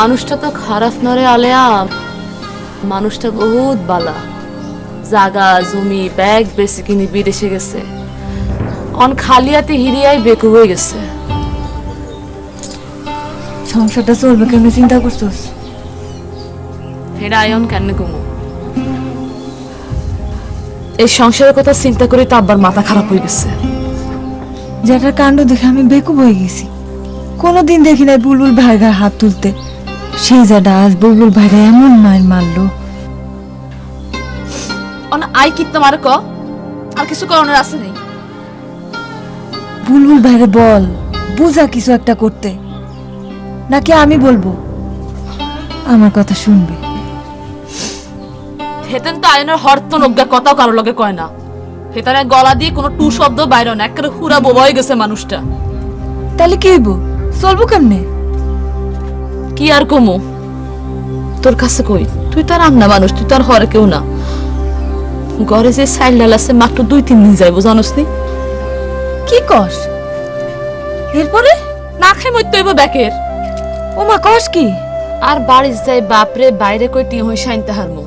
মানুষটা তো খারাপ নরে আলেয়া। মানুষটা বহুত বালা। জাগা জমি ব্যাগ বেশি কিনে বিদেশে গেছে। অন খালিয়াতে হিরিয়াই বেকু হয়ে গেছে। সংসারটা চলবে কেমনে চিন্তা করছোস? হেডা আয়ন কেন ঘুমো? এই সংসারের কথা চিন্তা করে তো আব্বার মাথা খারাপ হয়ে গেছে। যেটার কাণ্ড দেখে আমি বেকুব হয়ে গেছি। কোনোদিন দেখি নাই বুলবুল ভাই গায়ে হাত তুলতে। সেই যেটা আজ বুলবুল ভাইরা এমন মায়ের মারলো। অন আই কি তোমার ক? আর কিছু করণের আছে নেই বুলবুল ভাইরে বল বুঝা কিছু একটা করতে। নাকি আমি বলব? আমার কথা শুনবে। হেতেন তো আয়নের হর্ত নজ্ঞা কথাও কারোর লগে কয় না। হেতারে গলা দিয়ে কোনো টু শব্দ বাইরে না একেবারে হুরা বোবা হয়ে গেছে মানুষটা। তাহলে কি হইব? চলবো কেমনে? কি আর কমু? তোর কাছে কই? তুই তো আর আমনা মানুষ তুই তো আর হরে কেউ না। ঘরে যে সাইল ডাল আছে মাত্র দুই তিন দিন যাইবো জানোস নি? কি কস? এরপরে না খাই মরতে হইব ব্যাকের। ও মা কস কি? আর বাড়ি যাই বাপরে বাইরে কই টি হই শাইনতে হারমু।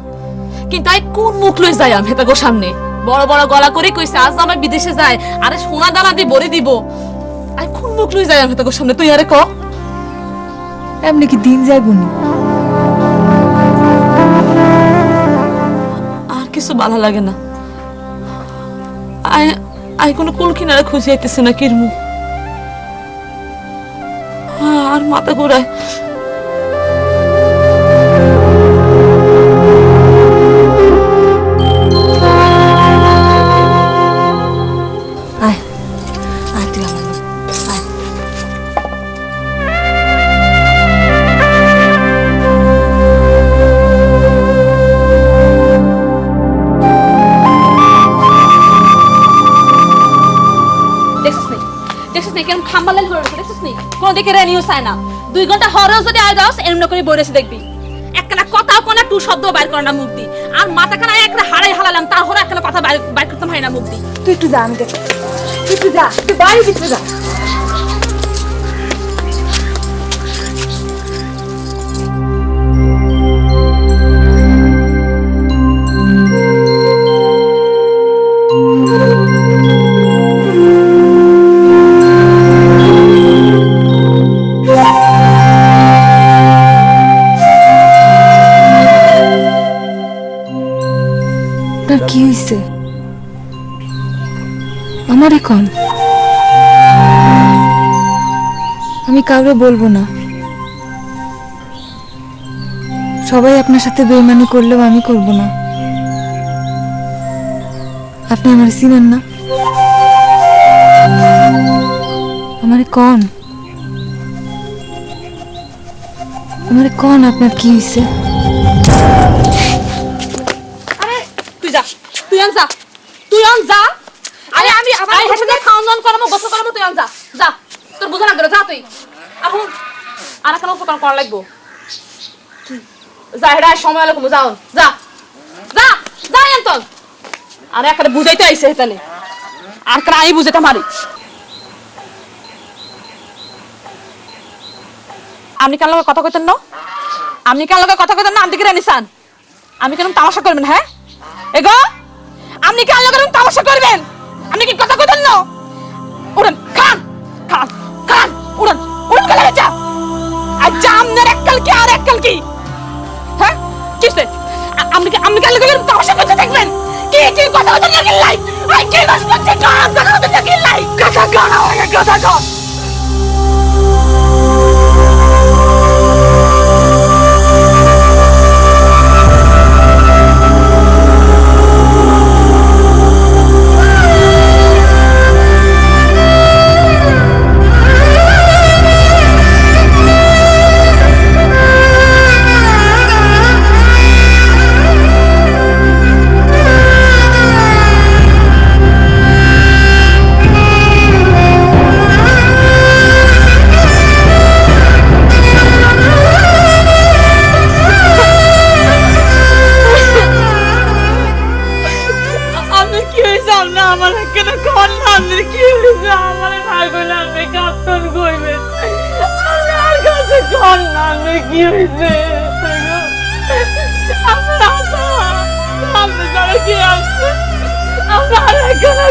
কিন্তু আই কোন মুখ লই যাই আমি হেতা গো সামনে? বড় বড় গলা করে কইছে আজ আমার বিদেশে যায় আরে সোনা দানা দিয়ে ভরে দিব। আই কোন মুখ লই যাই আমি হেতা গো সামনে? তুই আরে ক? এমনি কি দিন যায় বুনি আর কিছু ভালো লাগে না। আই আই কোনো কুল কিনারে খুঁজে আইতেছে না কিরমু। আর মাথা ঘোরায়। না দুই ঘণ্টা হরেও যদি আয় দাস এমন করে দেখবি। একখানা কথা কোনো টু শব্দ বাইর করে না মুখ দি আর মাথাখানা একটা হারাই হালালাম তার হরে একখানা কথা বাইর বাইর করতে হয় না মুখ তুই একটু যা, আমি দেখ তুই একটু যা, তুই বাড়ি ভিতরে যা। কি হয়েছে আমার এখন আমি কাউকে বলব না। সবাই আপনার সাথে বেইমানি করলেও আমি করব না। আপনি আমার চিনেন না? আমারে কন। আমারে কন আপনার কি হয়েছে আন যা যা। তোর বুঝা না, যা তুই। এখন আর কেন উপকার করা লাগবো। যা, হেডা, সময় লাগবো যাও যা। যা যা এন্তন আরে, একটা বুঝাইতে হেতানে। আর কেন আমি বুঝাইতে মারি আপনি কার লগে কথা কইতেন না? আপনি কার লগে কথা কইতেন না? আমি দিকে নিসান? আমি কেন তামাশা করবেন হ্যাঁ? এগো, আপনি কি আল্লাহ করেন তামাশা করবেন? আপনি কি কথা কইতেন না? আচ্ছা আপনার এককাল কি আর এককাল কি হ্যাঁ কিসে আপনি কি আপনি কি আল্লাহ করেন তামাশা করতে দেখবেন? কি কি কথা কথা লাগেন লাই আই কি করছে? কান কথা কথা লাগেন লাই কথা কথা আমি কি হয়েছে আপনার আশা আপনি যারা কি আসছে আপনার এখানে